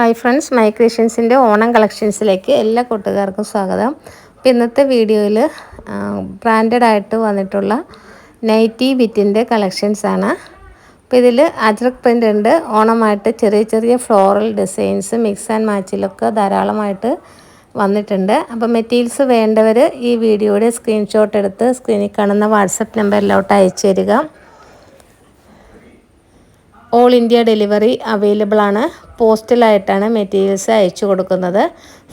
Hi friends my ക്രിയേഷൻസിന്റെ ഓണം കളക്ഷൻസിലേക്ക് എല്ലാ കൂട്ടുകാർക്കും സ്വാഗതം. അപ്പോൾ ഇന്നത്തെ വീഡിയോയിൽ ബ്രാൻഡഡ് ആയിട്ട് വന്നിട്ടുള്ള നൈറ്റി ബിറ്റിന്റെ കളക്ഷൻസാണ് അപ്പോൾ ഇതിൽ അജ്രക് പ്രിന്റ് ഉണ്ട്. ഓണമായിട്ട് ചെറിയ ചെറിയ ഫ്ലോറൽ ഡിസൈൻസ് മിക്സ് ആൻഡ് മാച്ചിലൊക്കെ ധാരാളമായിട്ട് വന്നിട്ടുണ്ട്. അപ്പോൾ മെറ്റീരിയൽസ് വേണ്ടവർ ഈ വീഡിയോയുടെ സ്ക്രീൻഷോട്ട് എടുത്ത് സ്ക്രീനിൽ കാണുന്ന വാട്സപ്പ് നമ്പറിലോട്ട് അയച്ചു തരിക. ഓൾ ഇന്ത്യ ഡെലിവറി അവൈലബിൾ ആണ് പോസ്റ്റലായിട്ടാണ് മെറ്റീരിയൽസ് അയച്ചു കൊടുക്കുന്നത്.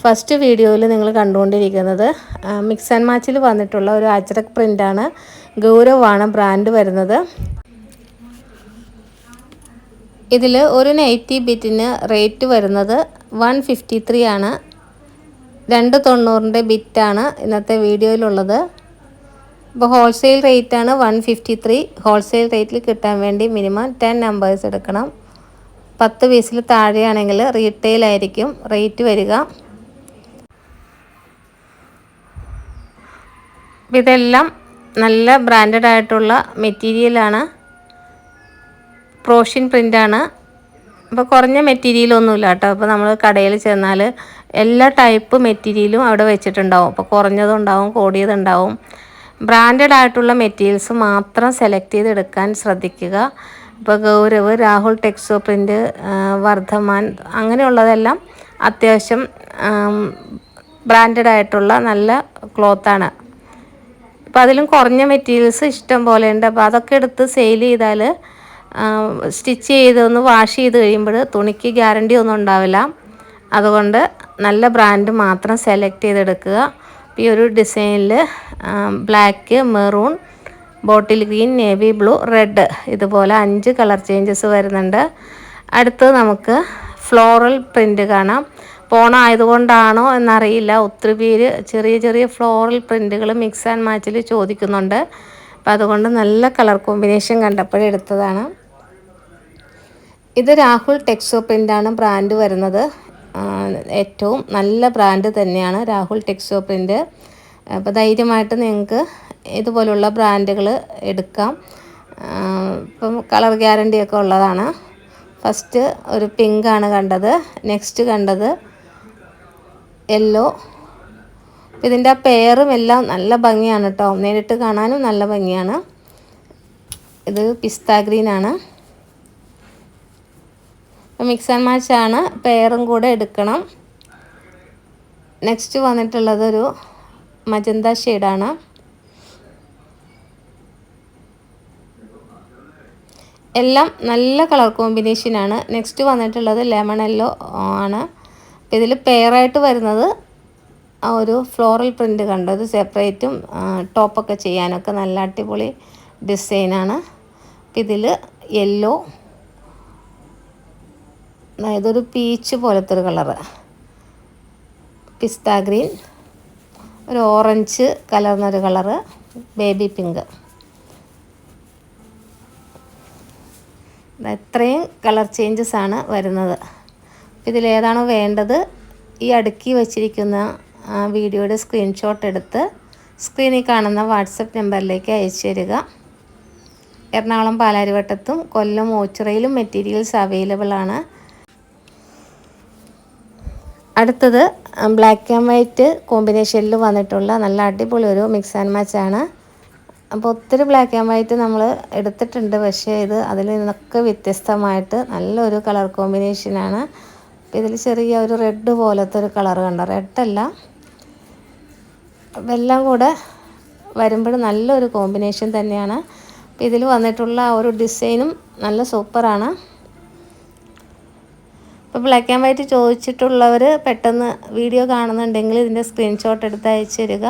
ഫസ്റ്റ് വീഡിയോയിൽ നിങ്ങൾ കണ്ടുകൊണ്ടിരിക്കുന്നത് മിക്സ് ആൻഡ് മാച്ചിൽ വന്നിട്ടുള്ള ഒരു അജ്രക് പ്രിന്റാണ് ഗൗരവാണ് ബ്രാൻഡ് വരുന്നത്. ഇതിൽ ഒരു നൈറ്റി ബിറ്റിന് റേറ്റ് വരുന്നത് വൺ ഫിഫ്റ്റി ത്രീ ആണ്. രണ്ട് തൊണ്ണൂറിന്റെ ബിറ്റാണ് ഇന്നത്തെ വീഡിയോയിലുള്ളത്. ഇപ്പോൾ ഹോൾസെയിൽ ആണ് വൺ ഫിഫ്റ്റി ത്രീ ഹോൾസെയിൽ റേറ്റിൽ കിട്ടാൻ വേണ്ടി മിനിമം ടെൻ നമ്പേഴ്സ് എടുക്കണം. പത്ത് പീസിൽ താഴെയാണെങ്കിൽ റീറ്റെയിൽ ആയിരിക്കും. റേറ്റ് വരിക. ഇതെല്ലാം നല്ല ബ്രാൻഡഡ് ആയിട്ടുള്ള മെറ്റീരിയലാണ് പ്രോഷ്യൻ പ്രിന്റാണ് അപ്പോൾ കുറഞ്ഞ മെറ്റീരിയലൊന്നുമില്ല കേട്ടോ. അപ്പോൾ നമ്മൾ കടയിൽ ചെന്നാൽ എല്ലാ ടൈപ്പ് മെറ്റീരിയലും അവിടെ വെച്ചിട്ടുണ്ടാവും. അപ്പോൾ കുറഞ്ഞതുണ്ടാവും കൂടിയതുണ്ടാവും. ബ്രാൻഡഡ് ആയിട്ടുള്ള മെറ്റീരിയൽസ് മാത്രം സെലക്ട് ചെയ്തെടുക്കാൻ ശ്രദ്ധിക്കുക. ഇപ്പോൾ ഗൗരവ് രാഹുൽ ടെക്സോ പ്രിന്റ് വർദ്ധമാൻ അങ്ങനെയുള്ളതെല്ലാം അത്യാവശ്യം ബ്രാൻഡഡ് ആയിട്ടുള്ള നല്ല ക്ലോത്താണ് അപ്പോൾ അതിലും കുറഞ്ഞ മെറ്റീരിയൽസ് ഇഷ്ടം പോലെ ഉണ്ട്. അപ്പോൾ അതൊക്കെ എടുത്ത് സെയിൽ ചെയ്താൽ സ്റ്റിച്ച് ചെയ്തൊന്ന് വാഷ് ചെയ്ത് കഴിയുമ്പോൾ തുണിക്ക് ഗ്യാരണ്ടി ഒന്നും ഉണ്ടാവില്ല. അതുകൊണ്ട് നല്ല ബ്രാൻഡ് മാത്രം സെലക്ട് ചെയ്തെടുക്കുക. ഈ ഒരു ഡിസൈനിൽ black maroon bottle green navy blue red ഇതുപോലെ അഞ്ച് കളർ ചേഞ്ചസ് വരുന്നുണ്ട്. അടുത്ത് നമുക്ക് ഫ്ലോറൽ പ്രിന്റ് കാണാം. പോണം ആയതുകൊണ്ടാണോ എന്നറിയില്ല. ഒത്തിരി പേര് ചെറിയ ചെറിയ ഫ്ലോറൽ പ്രിന്റുകൾ മിക്സ് ആൻഡ് മാച്ചിൽ ചോദിക്കുന്നുണ്ട്. അപ്പം അതുകൊണ്ട് നല്ല കളർ കോമ്പിനേഷൻ കണ്ടപ്പോഴെടുത്തതാണ് ഇത് രാഹുൽ ടെക്സോ പ്രിന്റാണ് ബ്രാൻഡ് വരുന്നത്. ഏറ്റവും നല്ല ബ്രാൻഡ് തന്നെയാണ് രാഹുൽ ടെക്സ്റ്റോപ്പിന്റെ അപ്പോൾ ധൈര്യമായിട്ട് നിങ്ങൾക്ക് ഇതുപോലുള്ള ബ്രാൻഡുകൾ എടുക്കാം. ഇപ്പം കളർ ഗ്യാരണ്ടിയൊക്കെ ഉള്ളതാണ്. ഫസ്റ്റ് ഒരു പിങ്ക് ആണ് കണ്ടത്. നെക്സ്റ്റ് കണ്ടത് യെല്ലോ ഇതിന്റെ ആ പെയറും എല്ലാം നല്ല ഭംഗിയാണ് കേട്ടോ നേരിട്ട് കാണാനും നല്ല ഭംഗിയാണ്. ഇത് പിസ്ത ആണ് മിക്സ് ആൻഡ് ആണ്. പെയറും കൂടെ എടുക്കണം. നെക്സ്റ്റ് വന്നിട്ടുള്ളതൊരു മജന്ത ഷെയ്ഡാണ് എല്ലാം നല്ല കളർ കോമ്പിനേഷനാണ് നെക്സ്റ്റ് വന്നിട്ടുള്ളത് ലെമൺ യെല്ലോ ആണ്. ഇതിൽ പെയറായിട്ട് വരുന്നത് ആ ഒരു ഫ്ലോറൽ പ്രിന്റ് കണ്ടത് സെപ്പറേറ്റും ടോപ്പൊക്കെ ചെയ്യാനൊക്കെ നല്ല അടിപൊളി ഡിസൈനാണ് ഇതിൽ യെല്ലോ ഇതൊരു പീച്ച് പോലത്തെ ഒരു കളറ് പിസ്ത ഗ്രീൻ ഒരു ഓറഞ്ച് കലർന്നൊരു കളറ് ബേബി പിങ്ക് ഇത്രയും കളർ ചേഞ്ചസ് ആണ് വരുന്നത്. ഇതിലേതാണോ വേണ്ടത് ഈ അടുക്കി വച്ചിരിക്കുന്ന വീഡിയോയുടെ സ്ക്രീൻഷോട്ട് എടുത്ത് സ്ക്രീനിൽ കാണുന്ന വാട്സപ്പ് നമ്പറിലേക്ക് അയച്ചു തരിക. എറണാകുളം പാലാരിവട്ടത്തും കൊല്ലം ഓച്ചിറയിലും മെറ്റീരിയൽസ് അവൈലബിൾ ആണ്. അടുത്തത് ബ്ലാക്ക് ആൻഡ് വൈറ്റ് കോമ്പിനേഷനിൽ വന്നിട്ടുള്ള നല്ല അടിപൊളി ഒരു മിക്സ് ആൻഡ് മാച്ച് ആണ്. അപ്പോൾ ഒത്തിരി ബ്ലാക്ക് ആൻഡ് വൈറ്റ് നമ്മൾ എടുത്തിട്ടുണ്ട്. പക്ഷേ ഇത് അതിൽ നിന്നൊക്കെ വ്യത്യസ്തമായിട്ട് നല്ലൊരു കളർ കോമ്പിനേഷനാണ് ഇതിൽ ചെറിയ ഒരു റെഡ് പോലത്തെ ഒരു കളർ കണ്ടോ? റെഡല്ല എല്ലാം കൂടെ വരുമ്പോൾ നല്ലൊരു കോമ്പിനേഷൻ തന്നെയാണ്. ഇതിൽ വന്നിട്ടുള്ള ആ ഒരു ഡിസൈനും നല്ല സൂപ്പറാണ് അപ്പോൾ ബ്ലാക്ക് ആൻഡ് വൈറ്റ് ചോദിച്ചിട്ടുള്ളവർ പെട്ടെന്ന് വീഡിയോ കാണുന്നുണ്ടെങ്കിൽ ഇതിന്റെ സ്ക്രീൻഷോട്ട് എടുത്ത് അയച്ചു തരിക.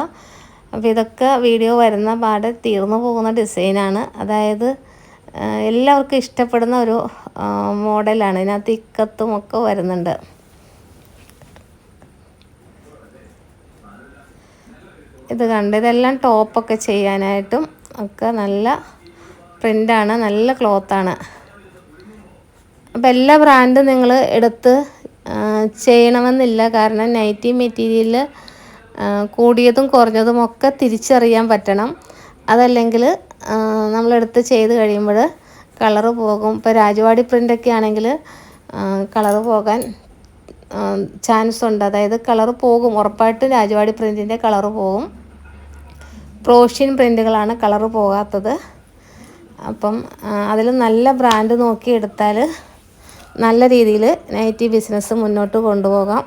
അപ്പോൾ ഇതൊക്കെ വീഡിയോ വരുന്ന പാടെ തീർന്നു പോകുന്ന ഡിസൈനാണ് അതായത് എല്ലാവർക്കും ഇഷ്ടപ്പെടുന്ന ഒരു മോഡലാണ് ഇതിനകത്ത് ഇക്കത്തും ഒക്കെ വരുന്നുണ്ട്. ഇത് കണ്ട് ഇതെല്ലാം ടോപ്പൊക്കെ ചെയ്യാനായിട്ടും ഒക്കെ നല്ല പ്രിന്റാണ് നല്ല ക്ലോത്താണ് അപ്പോൾ എല്ലാ ബ്രാൻഡും നിങ്ങൾ എടുത്ത് ചെയ്യണമെന്നില്ല. കാരണം നൈറ്റി മെറ്റീരിയൽ കൂടിയതും കുറഞ്ഞതും ഒക്കെ തിരിച്ചറിയാൻ പറ്റണം. അതല്ലെങ്കിൽ നമ്മളെടുത്ത് ചെയ്ത് കഴിയുമ്പോൾ കളറ് പോകും. ഇപ്പോൾ രാജവാടി പ്രിന്റൊക്കെ ആണെങ്കിൽ കളറ് പോകാൻ ചാൻസ് ഉണ്ട്. അതായത് കളറ് പോകും. ഉറപ്പായിട്ടും രാജവാടി പ്രിന്റിന്റെ കളറ് പോകും. പ്രോഷ്യൻ പ്രിന്റുകളാണ് കളറ് പോകാത്തത്. അപ്പം അതിൽ നല്ല ബ്രാൻഡ് നോക്കി എടുത്താൽ നല്ല രീതിയിൽ നൈറ്റി ബിസിനസ് മുന്നോട്ട് കൊണ്ടുപോകാം.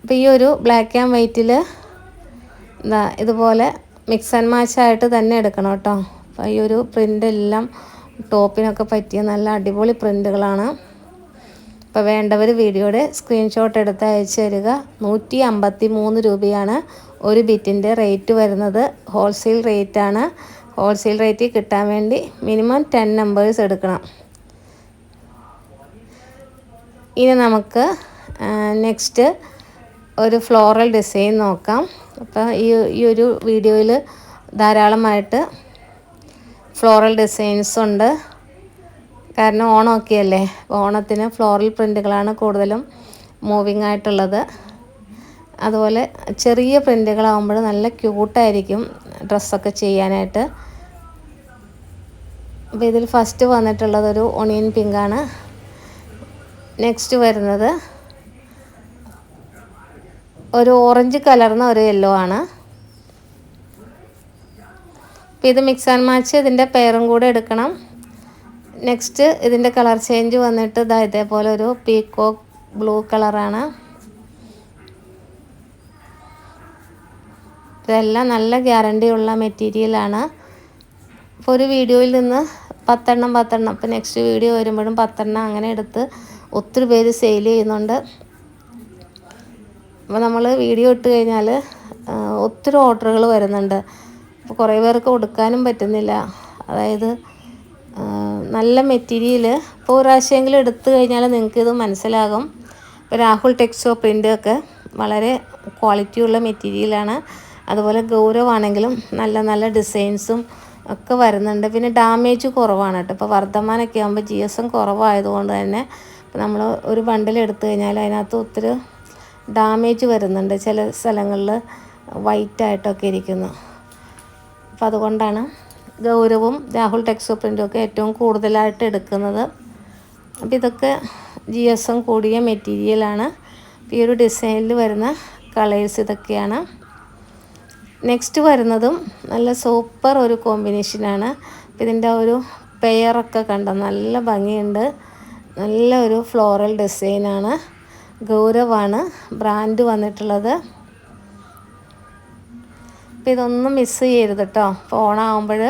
അപ്പോൾ ഈ ഒരു ബ്ലാക്ക് ആൻഡ് വൈറ്റിൽ എന്താ ഇതുപോലെ മിക്സ് ആൻഡ് മാച്ചായിട്ട് തന്നെ എടുക്കണം കേട്ടോ. അപ്പോൾ ഈ ഒരു പ്രിന്റ് എല്ലാം ടോപ്പിനൊക്കെ പറ്റിയ നല്ല അടിപൊളി പ്രിന്റുകളാണ് അപ്പോൾ വേണ്ടവർ വീഡിയോയുടെ സ്ക്രീൻഷോട്ട് എടുത്ത് അയച്ചു തരിക. നൂറ്റി അമ്പത്തി മൂന്ന് രൂപയാണ് ഒരു ബിറ്റിന്റെ റേറ്റ് വരുന്നത്. ഹോൾസെയിൽ റേറ്റാണ് ഹോൾസെയിൽ റേറ്റിൽ കിട്ടാൻ വേണ്ടി മിനിമം ടെൻ നമ്പേഴ്സ് എടുക്കണം. ഇനി നമുക്ക് നെക്സ്റ്റ് ഒരു ഫ്ലോറൽ ഡിസൈൻ നോക്കാം. അപ്പോൾ ഈ ഈ ഒരു വീഡിയോയിൽ ധാരാളമായിട്ട് ഫ്ലോറൽ ഡിസൈൻസ് ഉണ്ട്. കാരണം ഓണമൊക്കെ അല്ലേ ഓണത്തിന് ഫ്ലോറൽ പ്രിന്റുകളാണ് കൂടുതലും മൂവിങ് ആയിട്ടുള്ളത്. അതുപോലെ ചെറിയ പ്രിന്റുകളാകുമ്പോൾ നല്ല ക്യൂട്ടായിരിക്കും ഡ്രസ്സൊക്കെ ചെയ്യാനായിട്ട്. അപ്പോൾ ഇതിൽ ഫസ്റ്റ് വന്നിട്ടുള്ളത് ഒരു ഒണിയൻ പിങ്കാണ് നെക്സ്റ്റ് വരുന്നത് ഒരു ഓറഞ്ച് കലർന്ന ഒരു യെല്ലോ ആണ്. അപ്പോൾ ഇത് മിക്സ് ആൻഡ് മാച്ച് ഇതിന്റെ പെയറും കൂടെ എടുക്കണം. നെക്സ്റ്റ് ഇതിന്റെ കളർ ചേഞ്ച് വന്നിട്ട് ഇതാ ഇതേപോലെ ഒരു പീക്കോക്ക് ബ്ലൂ കളറാണ് ഇതെല്ലാം നല്ല ഗ്യാരണ്ടി ഉള്ള മെറ്റീരിയലാണ് അപ്പോൾ ഒരു വീഡിയോയിൽ നിന്ന് പത്തെണ്ണം പത്തെണ്ണം. അപ്പോൾ നെക്സ്റ്റ് വീഡിയോ വരുമ്പോഴും പത്തെണ്ണം അങ്ങനെ എടുത്ത് ഒത്തിരി പേര് സെയിൽ ചെയ്യുന്നുണ്ട്. അപ്പോൾ നമ്മൾ വീഡിയോ ഇട്ട് കഴിഞ്ഞാൽ ഒത്തിരി ഓർഡറുകൾ വരുന്നുണ്ട്. അപ്പോൾ കുറേ പേർക്ക് കൊടുക്കാനും പറ്റുന്നില്ല. അതായത് നല്ല മെറ്റീരിയൽ ഇപ്പോൾ ഒരു പ്രാവശ്യമെങ്കിലും എടുത്തു കഴിഞ്ഞാൽ നിങ്ങൾക്കിത് മനസ്സിലാകും. ഇപ്പോൾ രാഹുൽ ടെക്സ്റ്റോ പ്രിന്റ് ഒക്കെ വളരെ ക്വാളിറ്റിയുള്ള മെറ്റീരിയലാണ് അതുപോലെ ഗൗരവാണെങ്കിലും നല്ല നല്ല ഡിസൈൻസും ഒക്കെ വരുന്നുണ്ട്. പിന്നെ ഡാമേജ് കുറവാണ് കേട്ടോ. ഇപ്പോൾ വർദ്ധമാനൊക്കെ ആകുമ്പോൾ ജി എസ് എം കുറവായതുകൊണ്ട് തന്നെ നമ്മൾ ഒരു ബണ്ടിൽ എടുത്തു കഴിഞ്ഞാൽ അതിനകത്ത് ഒത്തിരി ഡാമേജ് വരുന്നുണ്ട്. ചില സ്ഥലങ്ങളിൽ വൈറ്റായിട്ടൊക്കെ ഇരിക്കുന്നു. അപ്പോൾ അതുകൊണ്ടാണ് ഗൗരവും രാഹുൽ ടെക്സോ പ്രിന്റും ഒക്കെ ഏറ്റവും കൂടുതലായിട്ട് എടുക്കുന്നത്. അപ്പോൾ ഇതൊക്കെ ജി എസ് എം കൂടിയ മെറ്റീരിയലാണ് ഈ ഒരു ഡിസൈനിൽ വരുന്ന കളേഴ്സ് ഇതൊക്കെയാണ്. നെക്സ്റ്റ് വരുന്നതും നല്ല സൂപ്പർ ഒരു കോമ്പിനേഷനാണ് ഇതിന്റെ ഒരു പെയറൊക്കെ കണ്ട? നല്ല ഭംഗിയുണ്ട്. നല്ല ഒരു ഫ്ലോറൽ ഡിസൈനാണ് ഗൗരവാണ്. ബ്രാൻഡ് വന്നിട്ടുള്ളത്. അപ്പോൾ ഇതൊന്നും മിസ്സ് ചെയ്യരുത് കേട്ടോ ഫോണാകുമ്പോൾ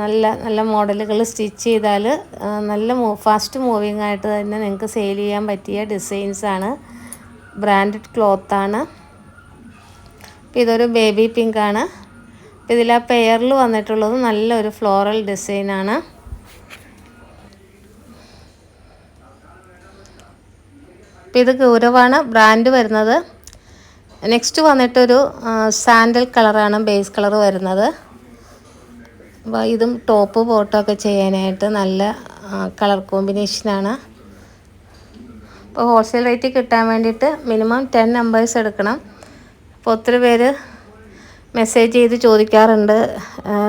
നല്ല നല്ല മോഡലുകൾ സ്റ്റിച്ച് ചെയ്താൽ നല്ല മൂ ഫാസ്റ്റ് മൂവിങ് ആയിട്ട് തന്നെ നിങ്ങൾക്ക് സെയിൽ ചെയ്യാൻ പറ്റിയ ഡിസൈൻസാണ് ബ്രാൻഡഡ് ക്ലോത്താണ് അപ്പോൾ ഇതൊരു ബേബി പിങ്ക് ആണ്. ഇതിൽ ആ പെയറിൽ വന്നിട്ടുള്ളത് നല്ലൊരു ഫ്ലോറൽ ഡിസൈനാണ് അപ്പോൾ ഇത് ഗൗരവാണ്. ബ്രാൻഡ് വരുന്നത്. നെക്സ്റ്റ് വന്നിട്ടൊരു സാൻഡൽ കളറാണ് ബേസ് കളർ വരുന്നത്. അപ്പോൾ ഇതും ടോപ്പ് ബോട്ടമൊക്കെ ചെയ്യാനായിട്ട് നല്ല കളർ കോമ്പിനേഷനാണ്. അപ്പോൾ ഹോൾസെയിൽ റേറ്റ് കിട്ടാൻ വേണ്ടിയിട്ട് മിനിമം ടെൻ നമ്പേഴ്സ് എടുക്കണം. അപ്പോൾ ഒത്തിരി പേര് മെസ്സേജ് ചെയ്ത് ചോദിക്കാറുണ്ട്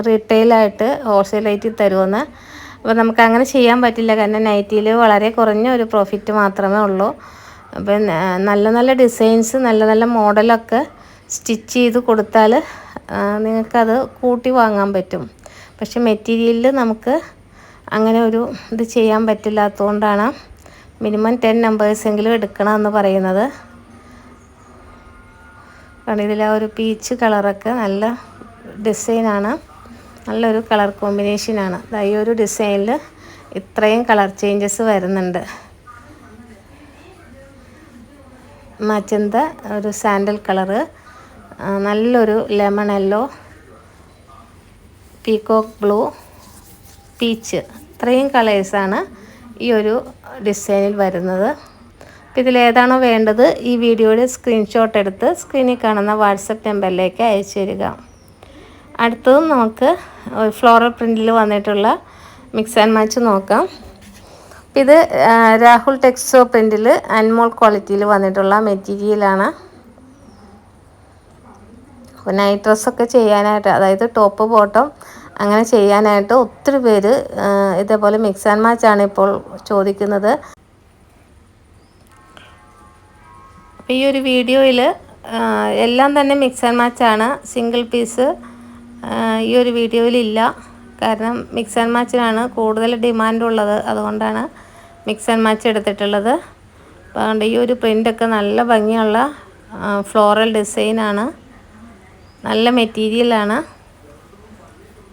റീറ്റെയിലായിട്ട് ഹോൾസെയിൽ റേറ്റിൽ തരുമെന്ന്. അപ്പോൾ നമുക്ക് അങ്ങനെ ചെയ്യാൻ പറ്റില്ല. കാരണം നൈറ്റിയിൽ വളരെ കുറഞ്ഞ ഒരു പ്രോഫിറ്റ് മാത്രമേ ഉള്ളൂ. അപ്പം നല്ല നല്ല ഡിസൈൻസ് നല്ല നല്ല മോഡലൊക്കെ സ്റ്റിച്ച് ചെയ്ത് കൊടുത്താൽ നിങ്ങൾക്കത് കൂട്ടി വാങ്ങാൻ പറ്റും. പക്ഷെ മെറ്റീരിയലിൽ നമുക്ക് അങ്ങനെ ഒരു ഇത് ചെയ്യാൻ പറ്റില്ലാത്തതുകൊണ്ടാണ് മിനിമം ടെൻ നമ്പേഴ്സെങ്കിലും എടുക്കണമെന്ന് പറയുന്നത്. കാരണം ഇതിൽ ആ ഒരു പീച്ച് കളറൊക്കെ നല്ല ഡിസൈനാണ് നല്ലൊരു കളർ കോമ്പിനേഷനാണ് ഈ ഒരു ഡിസൈനിൽ ഇത്രയും കളർ ചേഞ്ചസ് വരുന്നുണ്ട്. മജന്ത ഒരു സാൻഡൽ കളറ്. നല്ലൊരു lemon yellow peacock blue peach. ഇത്രയും കളേഴ്സാണ് ഈ ഒരു ഡിസൈനിൽ വരുന്നത്. അപ്പോൾ ഇതിലേതാണോ വേണ്ടത് ഈ വീഡിയോയുടെ സ്ക്രീൻഷോട്ട് എടുത്ത് സ്ക്രീനിൽ കാണുന്ന വാട്സപ്പ് നമ്പറിലേക്ക് അയച്ചു തരിക. അടുത്തതും നമുക്ക് ഫ്ലോറൽ പ്രിന്റിൽ വന്നിട്ടുള്ള മിക്സ് ആൻഡ് മാച്ച് നോക്കാം. ഇത് രാഹുൽ ടെക്സ്റ്റോ പ്രിന്റിൽ അൻമോൾ ക്വാളിറ്റിയിൽ വന്നിട്ടുള്ള മെറ്റീരിയലാണ് അപ്പോൾ നൈറ്റ് ഡ്രസ്സൊക്കെ ചെയ്യാനായിട്ട് അതായത് ടോപ്പ് ബോട്ടം അങ്ങനെ ചെയ്യാനായിട്ട് ഒത്തിരി പേര് ഇതേപോലെ മിക്സ് ആൻഡ് മാച്ച് ആണ് ഇപ്പോൾ ചോദിക്കുന്നത്. അപ്പോൾ ഈ ഒരു വീഡിയോയിൽ എല്ലാം തന്നെ മിക്സ് ആൻഡ് മാച്ച് ആണ്. സിംഗിൾ പീസ് ഈ ഒരു വീഡിയോയിലില്ല. കാരണം മിക്സ് ആൻഡ് മാച്ചിനാണ് കൂടുതൽ ഡിമാൻഡ് ഉള്ളത്. അതുകൊണ്ടാണ് മിക്സ് ആൻഡ് മാച്ച് എടുത്തിട്ടുള്ളത്. അപ്പോൾ അതുകൊണ്ട് ഈ ഒരു പ്രിന്റൊക്കെ നല്ല ഭംഗിയുള്ള ഫ്ലോറൽ ഡിസൈനാണ് നല്ല മെറ്റീരിയലാണ്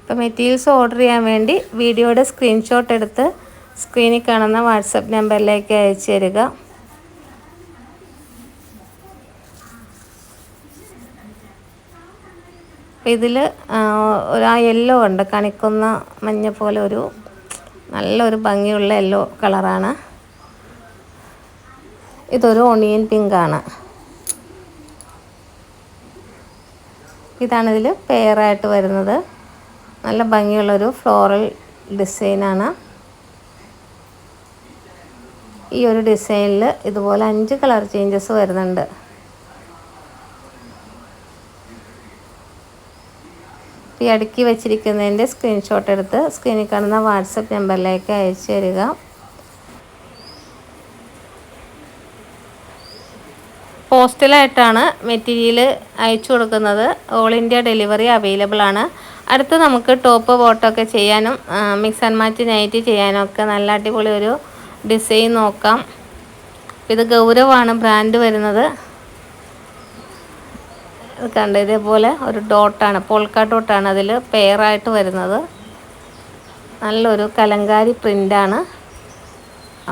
അപ്പോൾ മെറ്റീരിയൽസ് ഓർഡർ ചെയ്യാൻ വേണ്ടി വീഡിയോയുടെ സ്ക്രീൻഷോട്ട് എടുത്ത് സ്ക്രീനിൽ കാണുന്ന വാട്സപ്പ് നമ്പറിലേക്ക് അയച്ചു തരിക. ഇതിൽ ഒരു ആ യെല്ലോ ഉണ്ട് കണിക്കുന്ന മഞ്ഞ പോലെ ഒരു നല്ലൊരു ഭംഗിയുള്ള യെല്ലോ കളറാണ്. ഇതൊരു ഒണിയൻ പിങ്കാണ് ഇതാണിതിൽ പെയറായിട്ട് വരുന്നത്. നല്ല ഭംഗിയുള്ളൊരു ഫ്ലോറൽ ഡിസൈനാണ് ഈ ഒരു ഡിസൈനിൽ ഇതുപോലെ അഞ്ച് കളർ ചേഞ്ചസ് വരുന്നുണ്ട്. ഈ അടുക്കി വെച്ചിരിക്കുന്നതിന്റെ സ്ക്രീൻഷോട്ട് എടുത്ത് സ്ക്രീനിൽ കാണുന്ന വാട്സപ്പ് നമ്പറിലേക്ക് അയച്ചു തരിക. പോസ്റ്റലായിട്ടാണ് മെറ്റീരിയൽ അയച്ചു കൊടുക്കുന്നത്. ഓൾ ഇന്ത്യ ഡെലിവറി അവൈലബിൾ ആണ്. അടുത്ത് നമുക്ക് ടോപ്പ് ബോട്ടൊക്കെ ചെയ്യാനും മിക്സ് ആൻഡ് മാച്ച് നൈറ്റ് ചെയ്യാനും ഒക്കെ നല്ല അടിപൊളി ഒരു ഡിസൈൻ നോക്കാം. ഇത് ഗൗരവാണ് ബ്രാൻഡ് വരുന്നത്. കണ്ട് ഇതേപോലെ ഒരു ഡോട്ടാണ് പോൾക്ക ഡോട്ടാണ് അതിൽ പെയറായിട്ട് വരുന്നത്. നല്ലൊരു കലങ്കാരി പ്രിന്റാണ്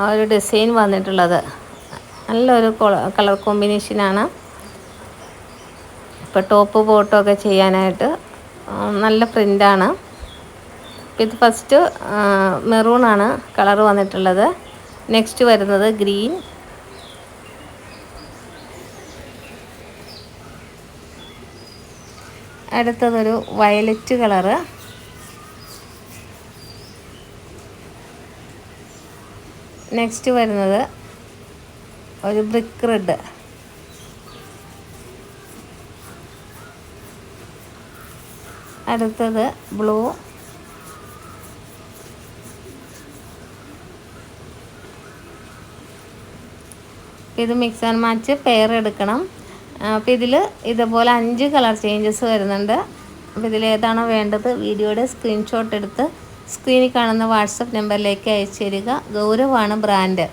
ആ ഒരു ഡിസൈൻ വന്നിട്ടുള്ളത്. നല്ലൊരു കളർ കോമ്പിനേഷനാണ് ഇപ്പോൾ ടോപ്പ് ബോട്ടോ ഒക്കെ ചെയ്യാനായിട്ട് നല്ല പ്രിന്റാണ് ഇത് ഫസ്റ്റ് മെറൂണാണ് കളർ വന്നിട്ടുള്ളത്. നെക്സ്റ്റ് വരുന്നത് ഗ്രീൻ അടുത്തതൊരു വയലറ്റ് കളറ്. നെക്സ്റ്റ് വരുന്നത് ഒരു ബ്രിക്ക് റെഡ്. അടുത്തത് ബ്ലൂ. ഇത് മിക്സ് ആൻഡ് മാച്ച് പെയർ എടുക്കണം. അപ്പോൾ ഇതിൽ ഇതുപോലെ അഞ്ച് കളർ ചേഞ്ചസ് വരുന്നുണ്ട്. അപ്പോൾ ഇതിൽ ഏതാണോ വേണ്ടത് വീഡിയോയുടെ സ്ക്രീൻഷോട്ട് എടുത്ത് സ്ക്രീനിൽ കാണുന്ന വാട്സപ്പ് നമ്പറിലേക്ക് അയച്ചു തരിക ഗൗരവാണ് ബ്രാൻഡ്.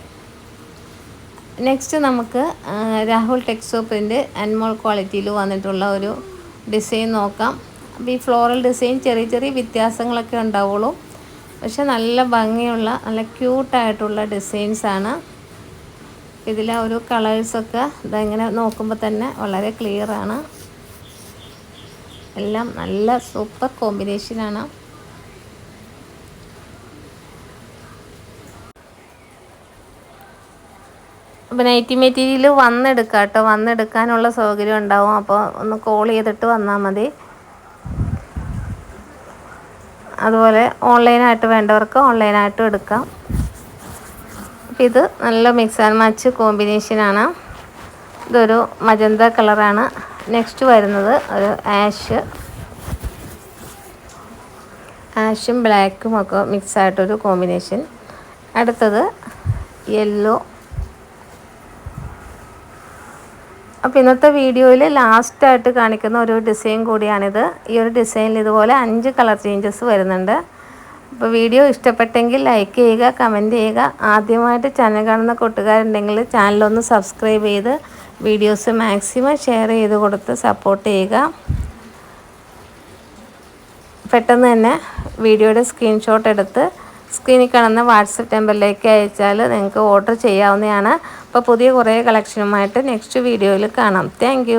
നെക്സ്റ്റ് നമുക്ക് രാഹുൽ ടെക്സോ പ്രിന്റ് അൻമോൾ ക്വാളിറ്റിയിൽ വന്നിട്ടുള്ള ഒരു ഡിസൈൻ നോക്കാം. അപ്പോൾ ഈ ഫ്ലോറൽ ഡിസൈൻ ചെറിയ ചെറിയ വ്യത്യാസങ്ങളൊക്കെ ഉണ്ടാവുള്ളൂ. പക്ഷെ നല്ല ഭംഗിയുള്ള നല്ല ക്യൂട്ടായിട്ടുള്ള ഡിസൈൻസാണ് ഇതിലെ ഒരു കളേഴ്സൊക്കെ ഇതെങ്ങനെ നോക്കുമ്പോൾ തന്നെ വളരെ ക്ലിയറാണ് എല്ലാം നല്ല സൂപ്പർ കോമ്പിനേഷനാണ് അപ്പോൾ നൈറ്റി മെറ്റീരിയൽ വന്നെടുക്കാം കേട്ടോ വന്നെടുക്കാനുള്ള സൗകര്യം ഉണ്ടാവും. അപ്പോൾ ഒന്ന് കോൾ ചെയ്തിട്ട് വന്നാൽ മതി. അതുപോലെ ഓൺലൈനായിട്ട് വേണ്ടവർക്ക് ഓൺലൈനായിട്ടും എടുക്കാം. അപ്പോൾ ഇത് നല്ല മിക്സ് ആൻഡ് മാച്ച് കോമ്പിനേഷനാണ് ഇതൊരു മജന്ത കളറാണ് നെക്സ്റ്റ് വരുന്നത് ഒരു ആഷ് ആഷും ബ്ലാക്കും ഒക്കെ മിക്സ് ആയിട്ടൊരു കോമ്പിനേഷൻ അടുത്തത് യെല്ലോ അപ്പോൾ ഇന്നത്തെ വീഡിയോയിൽ ലാസ്റ്റായിട്ട് കാണിക്കുന്ന ഒരു ഡിസൈൻ കൂടിയാണിത്. ഈ ഒരു ഡിസൈനിൽ ഇതുപോലെ അഞ്ച് കളർ ചേഞ്ചസ് വരുന്നുണ്ട്. അപ്പോൾ വീഡിയോ ഇഷ്ടപ്പെട്ടെങ്കിൽ ലൈക്ക് ചെയ്യുക കമന്റ് ചെയ്യുക. ആദ്യമായിട്ട് ചാനൽ കാണുന്ന കൂട്ടുകാരുണ്ടെങ്കിൽ ചാനലൊന്ന് സബ്സ്ക്രൈബ് ചെയ്ത് വീഡിയോസ് മാക്സിമം ഷെയർ ചെയ്ത് കൊടുത്ത് സപ്പോർട്ട് ചെയ്യുക. പെട്ടെന്ന് തന്നെ വീഡിയോയുടെ സ്ക്രീൻഷോട്ട് എടുത്ത് സ്ക്രീനിൽ കാണുന്ന വാട്സപ്പ് നമ്പറിലേക്ക് അയച്ചാൽ നിങ്ങൾക്ക് ഓർഡർ ചെയ്യാവുന്നതാണ്. അപ്പോൾ പുതിയ കുറേ കളക്ഷനുമായിട്ട് നെക്സ്റ്റ് വീഡിയോയിൽ കാണാം. താങ്ക്